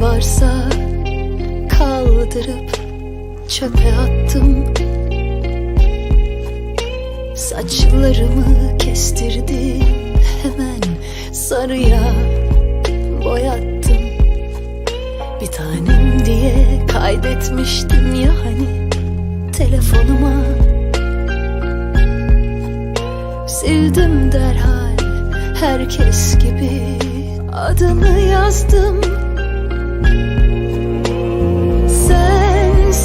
varsa kaldırıp çöpe attım. Saçlarımı kestirdim hemen sarıya boyattım. Bir tanem diye kaydetmiştim ya hani telefonuma. Sildim derhal herkes gibi adını yazdım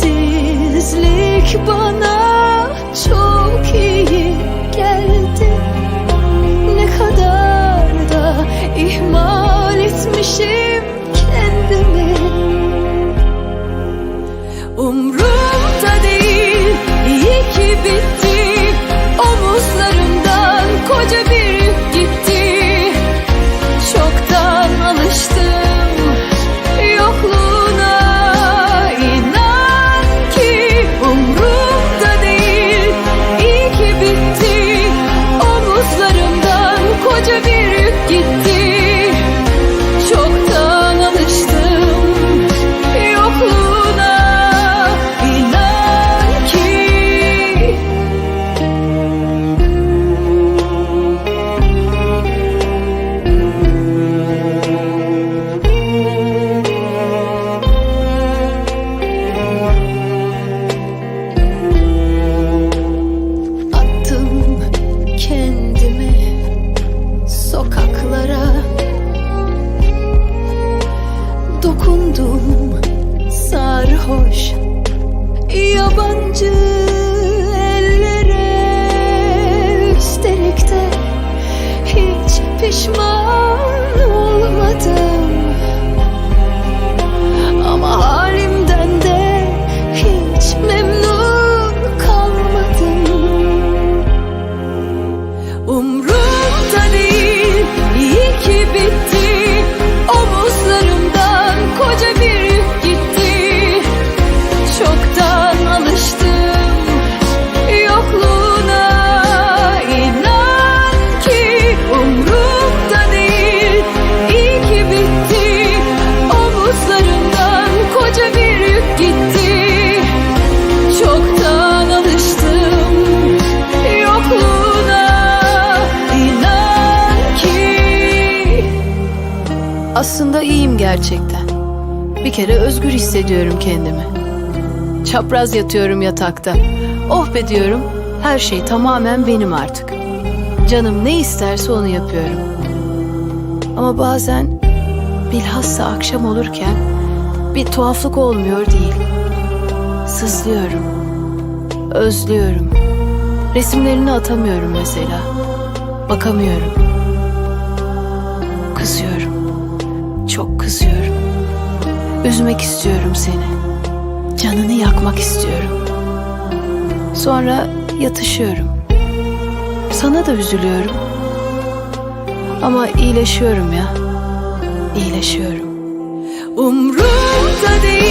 Sensizlik bana çok iyi geldi. Ne kadar da ihmal etmişim kendimi. Umrumda değil iyi ki bitti Omuzlarımdan sarhoş yabancı ellere Üstelik de hiç pişman olmadım. Ama halimden de hiç memnun kalmadım. Umrumda Aslında iyiyim gerçekten. Bir kere özgür hissediyorum kendimi. Çapraz yatıyorum yatakta. Oh be diyorum, her şey tamamen benim artık. Canım ne isterse onu yapıyorum. Ama bazen bilhassa akşam olurken bir tuhaflık olmuyor değil. Sızlıyorum. Özlüyorum. Resimlerini atamıyorum mesela. Bakamıyorum. Kızıyorum. Çok kızıyorum. Üzmek istiyorum seni. Canını yakmak istiyorum. Sonra yatışıyorum. Sana da üzülüyorum. Ama iyileşiyorum ya. İyileşiyorum. Umrumda değil